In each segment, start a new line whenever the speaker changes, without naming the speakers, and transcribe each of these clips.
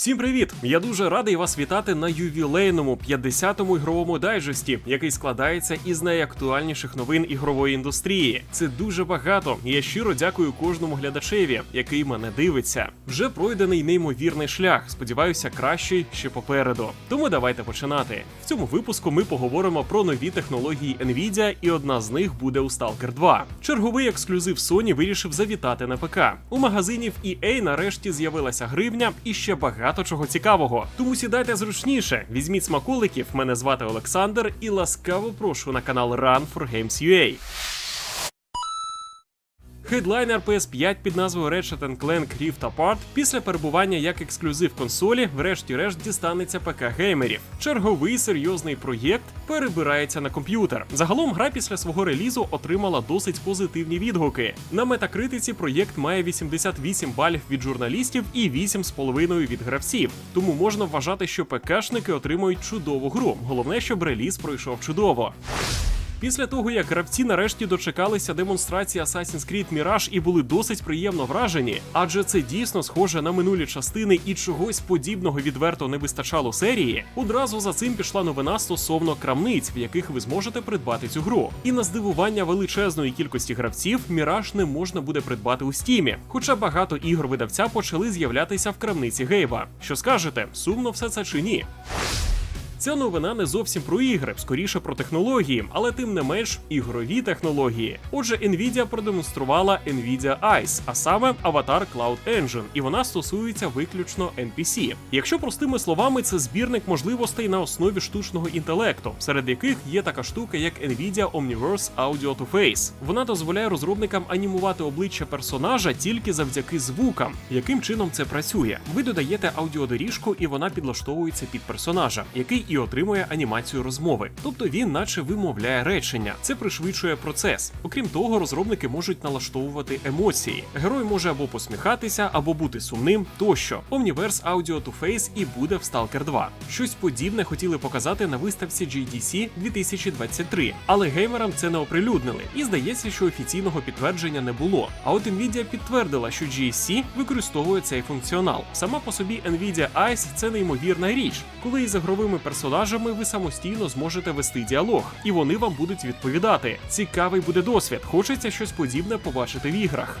Всім привіт! Я дуже радий вас вітати на ювілейному 50-му ігровому дайджесті, який складається із найактуальніших новин ігрової індустрії. Це дуже багато, я щиро дякую кожному глядачеві, який мене дивиться. Вже пройдений неймовірний шлях. Сподіваюся, кращий ще попереду. Тому давайте починати. В цьому випуску ми поговоримо про нові технології Nvidia, і одна з них буде у Stalker 2. Черговий ексклюзив Sony вирішив завітати на ПК. У магазинів EA нарешті з'явилася гривня і ще багато чого цікавого. Тому сідайте зручніше, візьміть смаколиків. Мене звати Олександр і ласкаво прошу на канал Run for Games UA. Хедлайнер PS5 під назвою Ratchet Clank Rift Apart після перебування як ексклюзив консолі, врешті-решт дістанеться ПК геймерів. Черговий серйозний проєкт перебирається на комп'ютер. Загалом гра після свого релізу отримала досить позитивні відгуки. На метакритиці проєкт має 88 балів від журналістів і 8,5 від гравців. Тому можна вважати, що ПКшники отримують чудову гру. Головне, щоб реліз пройшов чудово. Після того, як гравці нарешті дочекалися демонстрації Assassin's Creed Mirage і були досить приємно вражені, адже це дійсно схоже на минулі частини і чогось подібного відверто не вистачало серії. Одразу за цим пішла новина стосовно крамниць, в яких ви зможете придбати цю гру. І на здивування величезної кількості гравців Mirage не можна буде придбати у стімі. Хоча багато ігор видавця почали з'являтися в крамниці Гейба. Що скажете, сумно все це чи ні? Ця новина не зовсім про ігри, скоріше про технології, але тим не менш ігрові технології. Отже, Nvidia продемонструвала Nvidia Ice, а саме Avatar Cloud Engine, і вона стосується виключно NPC. Якщо простими словами, це збірник можливостей на основі штучного інтелекту, серед яких є така штука, як Nvidia Omniverse Audio to Face. Вона дозволяє розробникам анімувати обличчя персонажа тільки завдяки звукам. Яким чином це працює? Ви додаєте аудіодоріжку, і вона підлаштовується під персонажа, який і отримує анімацію розмови. Тобто він, наче вимовляє речення. Це пришвидшує процес. Окрім того, розробники можуть налаштовувати емоції. Герой може або посміхатися, або бути сумним тощо. Omniverse Audio to Face і буде в Stalker 2. Щось подібне хотіли показати на виставці GDC 2023, але геймерам це не оприлюднили. І здається, що офіційного підтвердження не було. А от Nvidia підтвердила, що GSC використовує цей функціонал. Сама по собі Nvidia Ice – це неймовірна річ, коли із ігровими персонажами ви самостійно зможете вести діалог, і вони вам будуть відповідати. Цікавий буде досвід. Хочеться щось подібне побачити в іграх.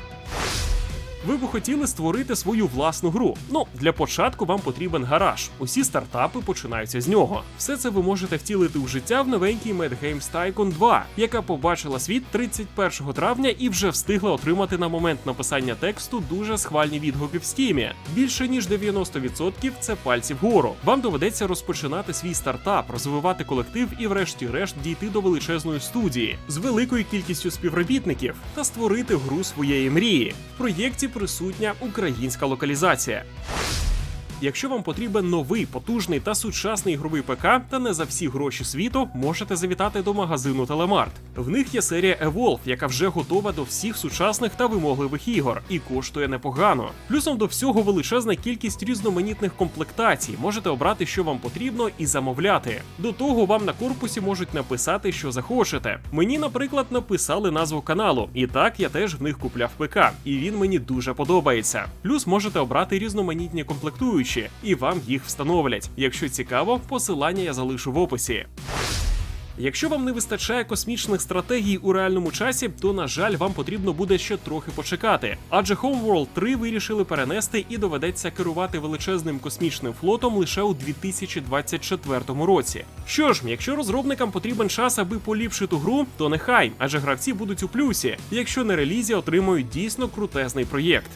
Ви б хотіли створити свою власну гру. Ну, для початку вам потрібен гараж. Усі стартапи починаються з нього. Все це ви можете втілити в життя в новенькій Mad Games Tycoon 2, яка побачила світ 31 травня і вже встигла отримати на момент написання тексту дуже схвальні відгуки в стімі. Більше ніж 90% це пальці вгору. Вам доведеться розпочинати свій стартап, розвивати колектив і, врешті-решт, дійти до величезної студії з великою кількістю співробітників та створити гру своєї мрії. В проєкті присутня українська локалізація. Якщо вам потрібен новий, потужний та сучасний ігровий ПК, та не за всі гроші світу, можете завітати до магазину Телемарт. В них є серія Evolve, яка вже готова до всіх сучасних та вимогливих ігор і коштує непогано. Плюсом до всього величезна кількість різноманітних комплектацій. Можете обрати, що вам потрібно, і замовляти. До того вам на корпусі можуть написати, що захочете. Мені, наприклад, написали назву каналу, і так я теж в них купляв ПК, і він мені дуже подобається. Плюс можете обрати різноманітні комплектуючі і вам їх встановлять. Якщо цікаво, посилання я залишу в описі. Якщо вам не вистачає космічних стратегій у реальному часі, то на жаль, вам потрібно буде ще трохи почекати. Адже Homeworld 3 вирішили перенести і доведеться керувати величезним космічним флотом лише у 2024 році. Що ж, якщо розробникам потрібен час, аби поліпшити гру, то нехай, адже гравці будуть у плюсі, якщо на релізі отримують дійсно крутезний проєкт.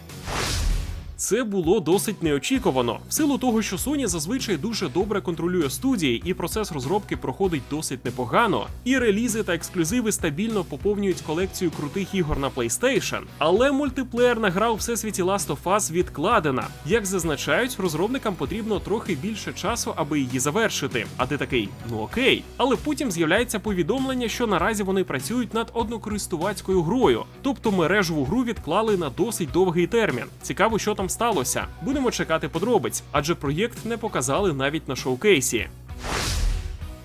Це було досить неочікувано, в силу того, що Sony зазвичай дуже добре контролює студії, і процес розробки проходить досить непогано. І релізи та ексклюзиви стабільно поповнюють колекцію крутих ігор на PlayStation. Але мультиплеєрна гра у всесвіті Last of Us відкладена. Як зазначають, розробникам потрібно трохи більше часу, аби її завершити. А ти такий, ну окей. Але потім з'являється повідомлення, що наразі вони працюють над однокористувацькою грою, тобто мережеву гру відклали на досить довгий термін. Цікаво, що там сталося. Будемо чекати подробиць, адже проєкт не показали навіть на шоукейсі.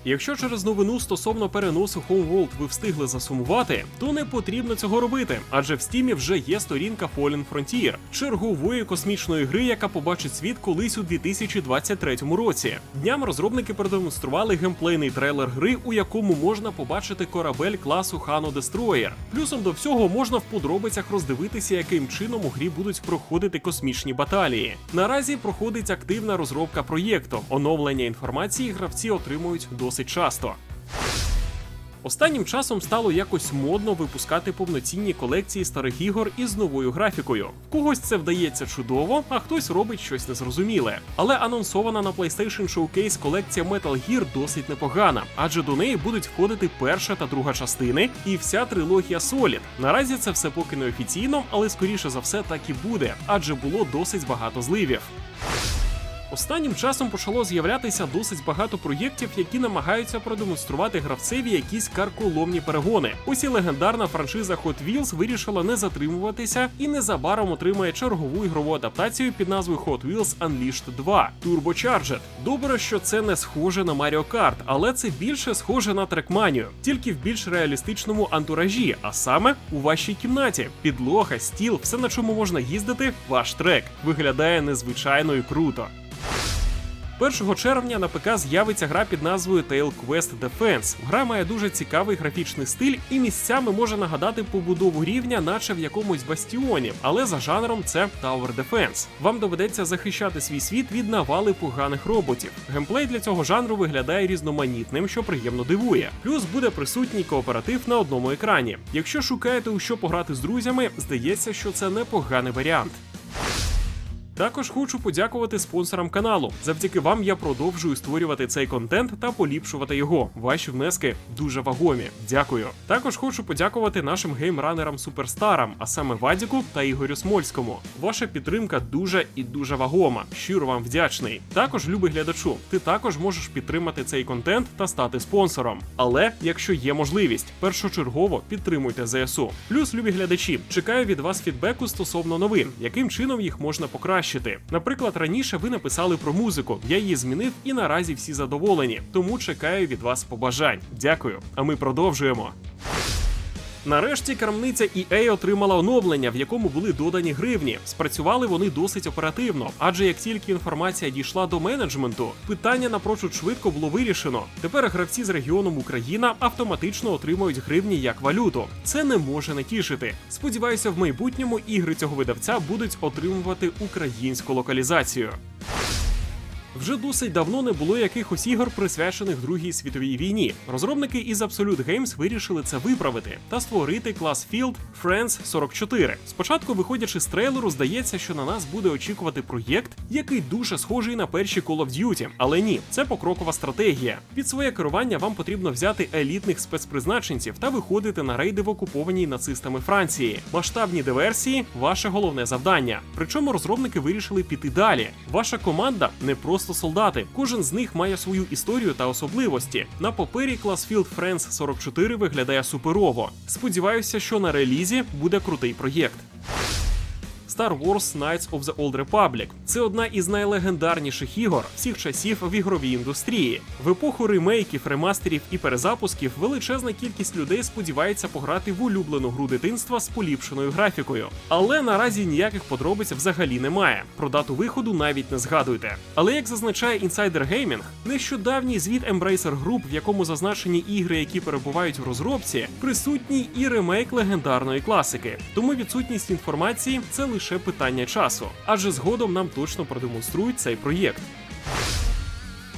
Якщо через новину стосовно переносу Homeworld ви встигли засумувати, то не потрібно цього робити, адже в стімі вже є сторінка Fallen Frontier, чергової космічної гри, яка побачить світ колись у 2023 році. Дням розробники продемонстрували геймплейний трейлер гри, у якому можна побачити корабель класу Хано Destroyer. Плюсом до всього можна в подробицях роздивитися, яким чином у грі будуть проходити космічні баталії. Наразі проходить активна розробка проєкту. Оновлення інформації гравці отримують досить часто. Останнім часом стало якось модно випускати повноцінні колекції старих ігор із новою графікою. Когось це вдається чудово, а хтось робить щось незрозуміле. Але анонсована на PlayStation Showcase колекція Metal Gear досить непогана, адже до неї будуть входити перша та друга частини і вся трилогія Solid. Наразі це все поки не офіційно, але скоріше за все так і буде, адже було досить багато зливів. Останнім часом почало з'являтися досить багато проєктів, які намагаються продемонструвати гравцеві якісь карколомні перегони. Ось і легендарна франшиза Hot Wheels вирішила не затримуватися і незабаром отримає чергову ігрову адаптацію під назвою Hot Wheels Unleashed 2 Turbocharged. Добре, що це не схоже на Mario Kart, але це більше схоже на трекманію, тільки в більш реалістичному антуражі, а саме у вашій кімнаті. Підлога, стіл, все на чому можна їздити, ваш трек. Виглядає незвичайно і круто. 1 червня на ПК з'явиться гра під назвою Tail Quest Defense. Гра має дуже цікавий графічний стиль і місцями може нагадати побудову рівня, наче в якомусь бастіоні, але за жанром це Tower Defense. Вам доведеться захищати свій світ від навали поганих роботів. Геймплей для цього жанру виглядає різноманітним, що приємно дивує. Плюс буде присутній кооператив на одному екрані. Якщо шукаєте у що пограти з друзями, здається, що це непоганий варіант. Також хочу подякувати спонсорам каналу. Завдяки вам я продовжую створювати цей контент та поліпшувати його. Ваші внески дуже вагомі. Дякую. Також хочу подякувати нашим геймранерам суперстарам, а саме Вадіку та Ігорю Смольському. Ваша підтримка дуже і дуже вагома. Щиро вам вдячний. Також, любий глядачу, ти також можеш підтримати цей контент та стати спонсором. Але якщо є можливість, першочергово підтримуйте ЗСУ. Плюс, любі глядачі, чекаю від вас фідбеку стосовно новин, яким чином їх можна покращити. Наприклад, раніше ви написали про музику, я її змінив і наразі всі задоволені. Тому чекаю від вас побажань. Дякую. А ми продовжуємо. Нарешті крамниця EA отримала оновлення, в якому були додані гривні. Спрацювали вони досить оперативно, адже як тільки інформація дійшла до менеджменту, питання напрочуд швидко було вирішено. Тепер гравці з регіоном Україна автоматично отримують гривні як валюту. Це не може не тішити. Сподіваюся, в майбутньому ігри цього видавця будуть отримувати українську локалізацію. Вже досить давно не було якихось ігор, присвячених Другій світовій війні. Розробники із Absolute Games вирішили це виправити та створити клас Field Friends 44. Спочатку, виходячи з трейлеру, здається, що на нас буде очікувати проєкт, який дуже схожий на перші Call of Duty. Але ні, це покрокова стратегія. Під своє керування вам потрібно взяти елітних спецпризначенців та виходити на рейди в окупованій нацистами Франції. Масштабні диверсії ваше головне завдання. Причому розробники вирішили піти далі. Ваша команда не просто солдати. Кожен з них має свою історію та особливості. На папері Френс Friends 44 виглядає суперово. Сподіваюся, що на релізі буде крутий проєкт. Star Wars Knights of the Old Republic. Це одна із найлегендарніших ігор всіх часів в ігровій індустрії. В епоху ремейків, ремастерів і перезапусків величезна кількість людей сподівається пограти в улюблену гру дитинства з поліпшеною графікою. Але наразі ніяких подробиць взагалі немає. Про дату виходу навіть не згадуйте. Але як зазначає Insider Gaming, нещодавній звіт Embracer Group, в якому зазначені ігри, які перебувають в розробці, присутній і ремейк легендарної класики. Тому відсутність інформації це лише питання часу, адже згодом нам точно продемонструють цей проєкт.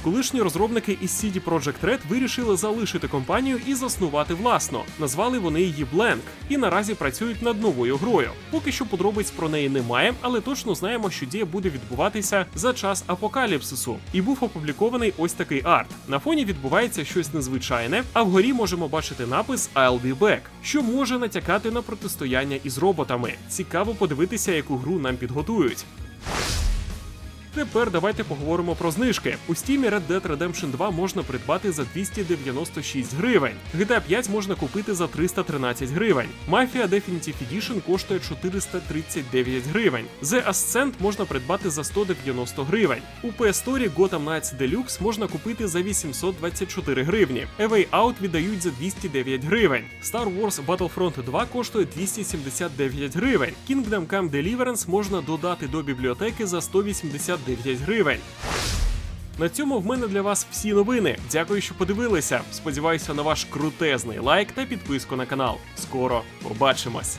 Колишні розробники із CD Projekt Red вирішили залишити компанію і заснувати власно. Назвали вони її Blank і наразі працюють над новою грою. Поки що подробиць про неї немає, але точно знаємо, що дія буде відбуватися за час апокаліпсису. І був опублікований ось такий арт. На фоні відбувається щось незвичайне, а вгорі можемо бачити напис I'll be back, що може натякати на протистояння із роботами. Цікаво подивитися, яку гру нам підготують. Тепер давайте поговоримо про знижки. У Steam Red Dead Redemption 2 можна придбати за 296 гривень. GTA 5 можна купити за 313 гривень. Mafia Definitive Edition коштує 439 гривень. The Ascent можна придбати за 190 гривень. У PS Store Gotham Knights Deluxe можна купити за 824 гривні. A Way Out віддають за 209 гривень. Star Wars Battlefront 2 коштує 279 гривень. Kingdom Come Deliverance можна додати до бібліотеки за 189 гривень. На цьому в мене для вас всі новини. Дякую, що подивилися. Сподіваюся на ваш крутезний лайк та підписку на канал. Скоро побачимось.